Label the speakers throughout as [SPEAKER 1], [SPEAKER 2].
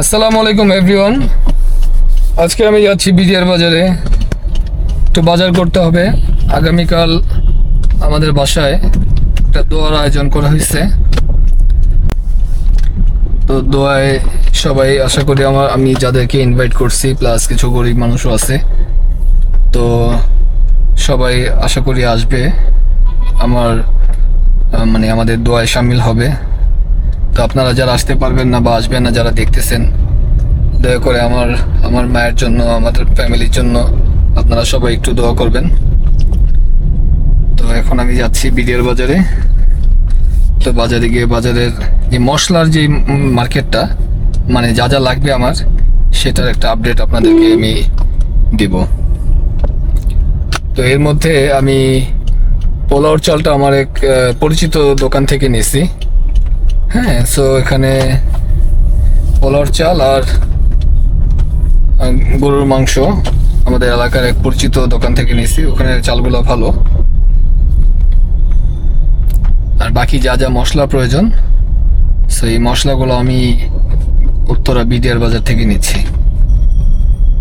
[SPEAKER 1] আসসালামু আলাইকুম এভরিওয়ান আজকে আমি যাচ্ছি বিডিআর বাজারে। একটু বাজার করতে হবে। আগামীকাল আমাদের বাসায় একটা দোয়ার আয়োজন করা হয়েছে। তো দোয়ায় সবাই, আশা করি আমার, আমি যাদেরকে ইনভাইট করছি প্লাস কিছু গরিব মানুষও আছে। তো সবাই আশা করি আসবে। আমার মানে আমাদের দোয়ায় সামিল হবে। তো আপনারা যারা আসতে পারবেন না বা আসবেন না, যারা দেখতেছেন, দয়া করে আমার আমার মায়ের জন্য, আমাদের ফ্যামিলির জন্য আপনারা সবাই একটু দোয়া করবেন। তো এখন আমি যাচ্ছি বিডিআর বাজারে। তো বাজারে গিয়ে বাজারের যে মশলার যে মার্কেটটা মানে যা যা লাগবে আমার, সেটার একটা আপডেট আপনাদেরকে আমি দিব। তো এর মধ্যে আমি পোলাওর চালটা আমার এক পরিচিত দোকান থেকে নিয়েছি। হ্যাঁ সো এখানে পোলাওর চাল আর গরুর মাংস আমাদের এলাকার এক পরিচিত দোকান থেকে নিয়েছি, ওখানে চালগুলো ভালো। আর বাকি যা যা মশলা প্রয়োজন সো এই মশলাগুলো আমি উত্তরা বিডিআর বাজার থেকে নিচ্ছি।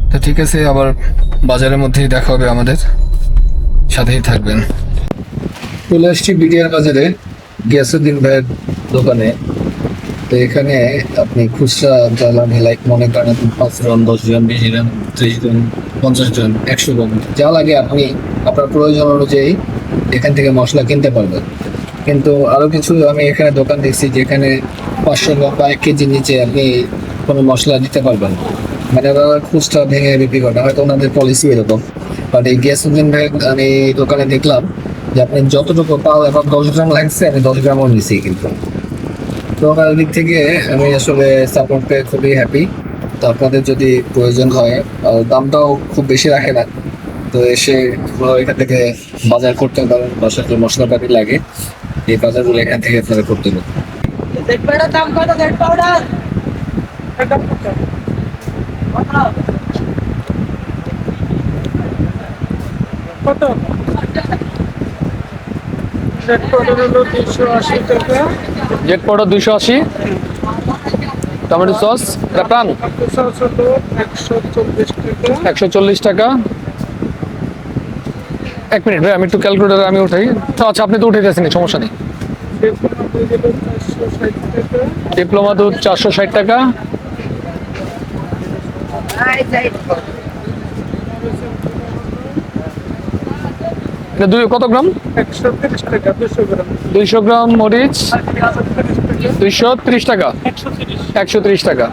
[SPEAKER 1] তো ঠিক আছে, আবার বাজারের মধ্যেই দেখা হবে আমাদের। সাথেই থাকবেন। চলে আসছি বিডিআর বাজারে, গিয়াসুদ্দিন ভাইয়ের দোকানে। তো এখানে আপনি খুচরা জ্বালা লাইক মনে করেন পাঁচ জন, দশ জন, বিশ জন, ত্রিশ জন, পঞ্চাশ জন, একশো জন। যা লাগে আপনি আপনার প্রয়োজন অনুযায়ী এখান থেকে মশলা কিনতে পারবেন। কিন্তু আরও কিছু আমি এখানে দোকান দেখছি যেখানে পাঁচশো বা এক কেজির নিচে আপনি কোনো মশলা দিতে পারবেন। মানে ওরা খুচরা ভেঙে বিক্রি করে, হয়তো ওনাদের পলিসি এরকম। বাট এই গিয়াসুদ্দিন ভাই আমি দোকানে দেখলাম যে আপনি যতটুকু পাও এখন দশ গ্রাম লাগছে, আমি দশ গ্রামও নিছি কিন্তু। তো দিক থেকে আমি আসলে সাপোর্ট পেয়ে খুবই হ্যাপি তো আপনাদের যদি প্রয়োজন হয় দামটাও খুব বেশি রাখে না। তো এসে এখান থেকে বাজার করতে পারেন বাসার যে মশলাপাতি লাগে। এই বাজারগুলো এখান থেকে আপনারা করতে পারেন।
[SPEAKER 2] কত জেড পাউডার
[SPEAKER 3] কত জেড পাউডার হলো তিনশো আশি টাকা
[SPEAKER 1] জেট পাউডার দুশো আশি টমেটো সস এটা প্রাণ
[SPEAKER 3] একশো চল্লিশ টাকা।
[SPEAKER 1] এক মিনিট ভাই আমি একটু ক্যালকুলেটার আমি উঠাই। তো আচ্ছা আপনি তো উঠে গেছেন সমস্যা নেই।
[SPEAKER 3] ডিপ্লোমা দুধ চারশো ষাট টাকা
[SPEAKER 1] ডিপ্লোমা দুধ চারশো ষাট টাকা এটা দুই কত গ্রাম? দুইশো গ্রাম মরিচ দুইশো ত্রিশ টাকা।
[SPEAKER 3] একশো তিরিশ।
[SPEAKER 1] টাকা।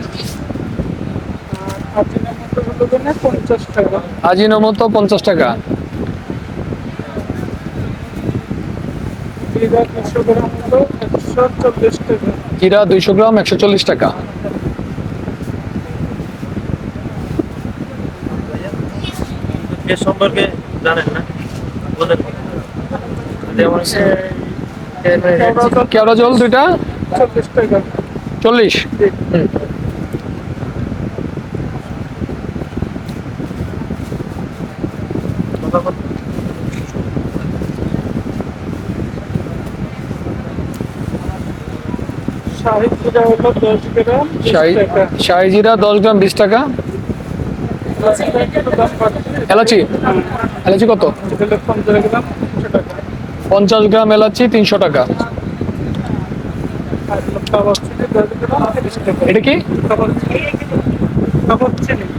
[SPEAKER 1] আজিনোমতো পঞ্চাশ টাকা। জিরা দুইশো গ্রাম একশো চল্লিশ টাকা।
[SPEAKER 4] সম্পর্কে জানেন না। যেমন
[SPEAKER 1] কেওড়া জল দুইটা?
[SPEAKER 3] চল্লিশ। শাহি জিরা হলো দশ গ্রাম বিশ টাকা।
[SPEAKER 1] এলাচি? এলাচি কত?
[SPEAKER 3] পঞ্চাশ গ্রাম
[SPEAKER 1] এলাচি, তিনশো টাকা। এটা কি?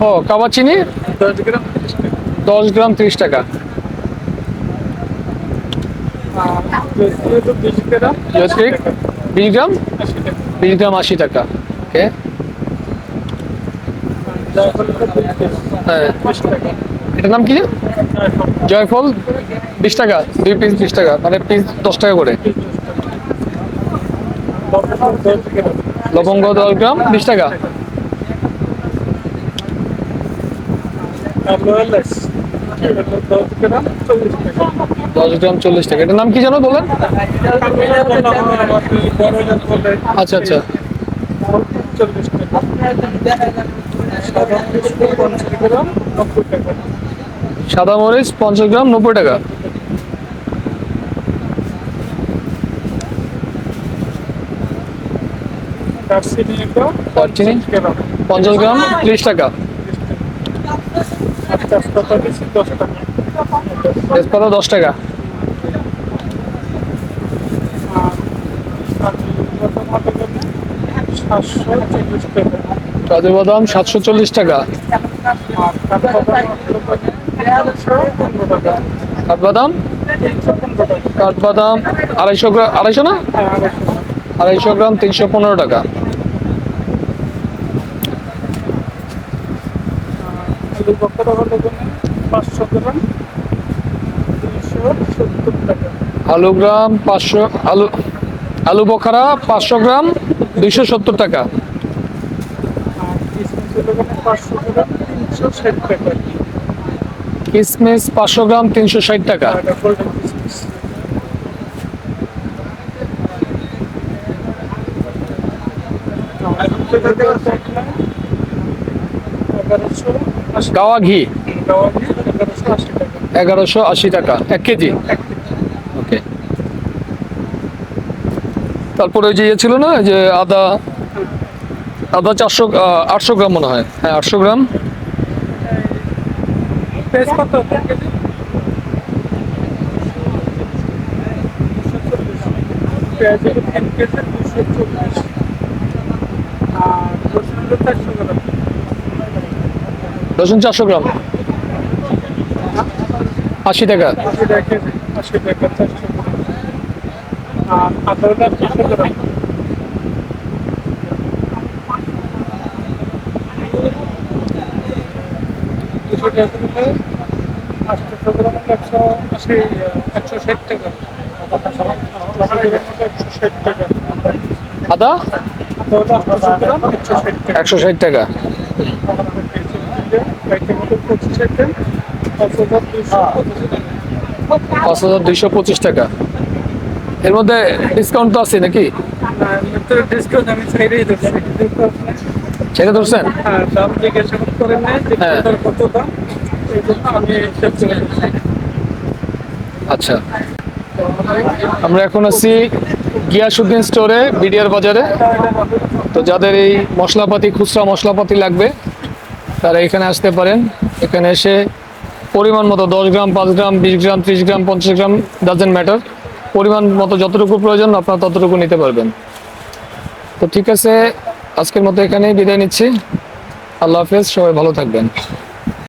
[SPEAKER 1] ও কাবা চিনি
[SPEAKER 3] দশ গ্রাম তিরিশ টাকা। আশি টাকা।
[SPEAKER 1] ওকে হ্যাঁ। এটার নাম কি?
[SPEAKER 3] জয়ফল
[SPEAKER 1] বিশ টাকা, দুই পিস বিশ টাকা মানে পিস দশ টাকা করে।
[SPEAKER 3] লবঙ্গ দশ গ্রাম
[SPEAKER 1] বিশ টাকা।
[SPEAKER 3] দশ গ্রাম চল্লিশ টাকা।
[SPEAKER 1] এটার নাম কি জানো বলেন? আচ্ছা আচ্ছা।
[SPEAKER 3] চল্লিশ টাকা সাদা মরিচ পঞ্চাশ গ্রাম নব্বই টাকা।
[SPEAKER 1] পঞ্চাশ গ্রাম
[SPEAKER 4] ত্রিশ টাকা।
[SPEAKER 3] তেজপাতা দশ টাকা। কাজু বাদাম সাতশো চল্লিশ টাকা। কাঠবাদাম?
[SPEAKER 4] কাঠবাদাম আড়াইশো গ্রাম আড়াইশো না?
[SPEAKER 3] আড়াইশো
[SPEAKER 4] গ্রাম তিনশো পনেরো টাকা।
[SPEAKER 3] আলু গ্রাম
[SPEAKER 4] পাঁচশো, আলু আলু বখারা পাঁচশো গ্রাম দুইশো সত্তর টাকা।
[SPEAKER 3] পাঁচশো গ্রাম তিনশো ষাট টাকা।
[SPEAKER 4] কিসমিস পাঁচশো গ্রাম, তিনশো ষাট টাকা। গাওয়া ঘি।
[SPEAKER 3] এগারোশো আশি টাকা,
[SPEAKER 4] এক কেজি। ওকে। তারপরে ওই যে ইয়ে ছিল না, যে আদা আদা চারশো আটশো গ্রাম মনে হয়। হ্যাঁ আটশো গ্রাম।
[SPEAKER 3] পেঁয়াজ কত? পেঁয়াজ হলো তিন কেজি দুশো চল্লিশ। আর রসুন হলো চারশো গ্রাম।
[SPEAKER 4] রসুন চারশো গ্রাম। আশি টাকা।
[SPEAKER 3] আশি টাকা আশি টাকা চারশো গ্রাম। আর আদা হলো দুশো গ্রাম। আটশো গ্রাম একশো আশি একশো ষাট টাকা।
[SPEAKER 4] আদা?
[SPEAKER 3] একশো ষাট টাকা। পাঁচ হাজার পঁচিশ টাকা
[SPEAKER 4] দুইশো পঁচিশ টাকা। এর মধ্যে ডিসকাউন্ট তো আছে নাকি? ছেড়ে ধরছেন?
[SPEAKER 3] হ্যাঁ, দাম জিজ্ঞাসা করেন নাই যে
[SPEAKER 4] হ্যাঁ।
[SPEAKER 3] কত দাম।
[SPEAKER 4] আচ্ছা। আমরা এখন আছি গিয়াসুদ্দিন স্টোরে বিডিআর বাজারে। তো যাদের এই মশলাপাতি, খুচরা মশলাপাতি লাগবে, তারা এখানে আসতে পারেন। এখানে এসে পরিমাণ মতো দশ গ্রাম, পাঁচ গ্রাম, বিশ গ্রাম, ত্রিশ গ্রাম, পঞ্চাশ গ্রাম ডাজেন্ট ম্যাটার পরিমাণ মতো যতটুকু প্রয়োজন, আপনারা ততটুকু নিতে পারবেন। তো ঠিক আছে, আজকের মতো এখানেই বিদায় নিচ্ছি। আল্লাহ হাফেজ, সবাই ভালো থাকবেন।